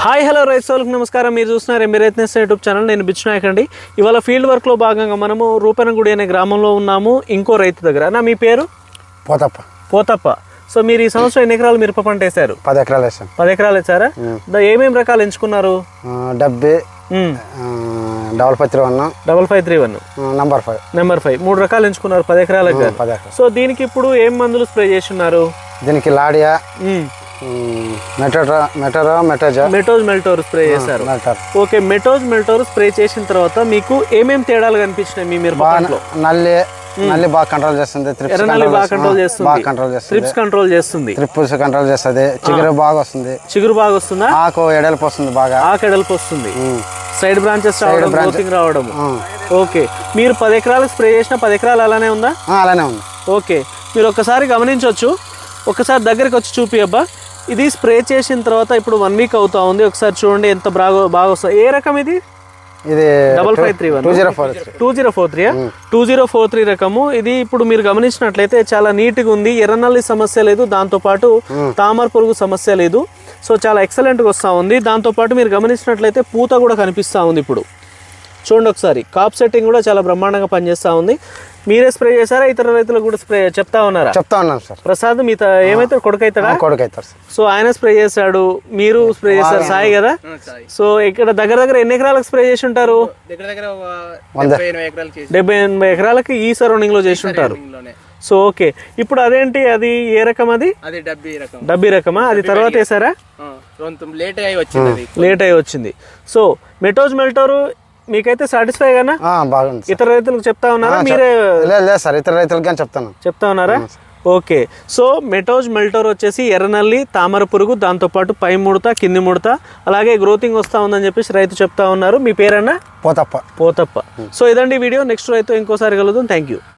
Hi hello రైతు వాళ్ళకి నమస్కారం. మీరు చూస్తున్నారు ఎంబీరైత్నెస్ యూట్యూబ్ ఛానల్. నేను బిచ్నాయక్ అండి ఇవాళ ఫీల్డ్ వర్క్లో భాగంగా మనము రూపనగుడి అనే గ్రామంలో ఉన్నాము ఇంకో రైతు దగ్గర. నా మీ పేరు? పోతప్ప. పోతప్ప. సో మీరు ఈ సంవత్సరం ఎన్ని ఎకరాలు మిరప పంట వేశారు? పది ఎకరాలు వేసాం. పది ఎకరాలు వేసారా? దా- ఏమేం రకాలు ఎంచుకున్నారు? డెబ్బై డబల్ పత్రి one. Double five three one. Number five. Number five. మూడు రకాలు ఎంచుకున్నారు పది ఎకరాలకు. సో దీనికి ఇప్పుడు ఏం మందులు స్ప్రే చేస్తున్నారు? దీనికి లాడియా మెటోరా మెటోరా మెటోజా? మెటోజ్ మెల్టోర్ స్ప్రే చేశారు. మెటర్ ఓకే మెటోజ్ మెల్టోర్ స్ప్రే చేసిన తర్వాత మీకు ఏమేం తేడాలు కనిపించినాయి మీ పంటలో? నల్లి నల్లి బాగా కంట్రోల్ చేస్తుంది త్రిప్స్ బాగా కంట్రోల్ చేస్తుంది. బాగా కంట్రోల్ చేస్తుంది. ట్రిప్స్ కంట్రోల్ చేస్తుంది. త్రిప్పుల్స్ కంట్రోల్ చేస్తుంది. చిగురు బాగా వస్తుంది. చిగురు బాగా వస్తుందా? ఆకు ఎడల్పు వస్తుంది బాగా. ఆకెడల్పు వస్తుంది. ఉమ్. సైడ్ బ్రాంచెస్ రావడం గ్రోతింగ్ రావడం. ఓకే. మీరు పది ఎకరాలకు స్ప్రే చేసిన పది ఎకరాలు అలానే ఉందా? అలానే ఉంది. ఓకే. మీరు ఒక్కసారి గమనించవచ్చు. ఒకసారి దగ్గరికి వచ్చి చూపి అబ్బా. ఇది స్ప్రే చేసిన తర్వాత ఇప్పుడు వన్ వీక్ అవుతా ఉంది. ఒకసారి చూడండి ఎంత బాగా బాగా వస్తుంది ఏ రకం ఇది? ఇది double five three one two zero four two zero four three two zero four three రకము. ఇది ఇప్పుడు మీరు గమనించినట్లయితే చాలా నీట్గా ఉంది. ఎర్రనల్లి సమస్య లేదు. దాంతోపాటు తామర పురుగు సమస్య లేదు. సో చాలా ఎక్సలెంట్గా వస్తూ ఉంది. దాంతోపాటు మీరు గమనించినట్లయితే పూత కూడా కనిపిస్తూ ఉంది ఇప్పుడు. చూడండి ఒకసారి. కాప్ సెట్టింగ్ కూడా చాలా బ్రహ్మాండంగా పనిచేస్తూ ఉంది. మీరే స్ప్రే చేశారా? ఇతర రైతులకు కూడా స్ప్రే చెప్తా ఉన్నారా? చెప్తా ఉన్నాను సార్. ప్రసాద్ మీ ఏమైతే కొడుకైతాడా? కొడుకు అవుతారు సార్. సో ఆయన స్ప్రే చేశాడు మీరు స్ప్రే చేశారు సాయి కదా? సో ఇక్కడ దగ్గర దగ్గర ఎన్ని ఎకరాలకు స్ప్రే చేసి ఉంటారు దగ్గర దగ్గర ఒక డెబ్బై ఎనభై ఎకరాలకి ఈ సరౌండింగ్లో చేసి ఉంటారు సో ఓకే. ఇప్పుడు అదేంటి? అది ఏ రకం అది? అది డబ్బీ రకం. డబ్బీ రకమా? అది తర్వాత వేసారా లేట్ అయి వచ్చింది అది. లేట్ అయి వచ్చింది. సో మెటోజ్ మెల్టోరు మీకైతే సాటిస్ఫై గానా? బాగుంది ఇతర రైతులకు చెప్తా ఉన్నారా? మీరే లేదు లేదు సార్ ఇతర రైతులకి కానీ చెప్తాను. చెప్తా ఉన్నారా? ఓకే. సో మెటోజ్ మెల్టోర్ వచ్చేసి ఎర్రనల్లి తామర పురుగు దాంతోపాటు పై ముడత కింది ముడత అలాగే గ్రోతింగ్ వస్తా ఉందని చెప్పేసి రైతు చెప్తా ఉన్నారు. మీ పేరన్నా? పోతప్ప. పోతప్ప. సో ఇదండి వీడియో. నెక్స్ట్ రైతు ఇంకోసారి కలుద్దాం. Thank you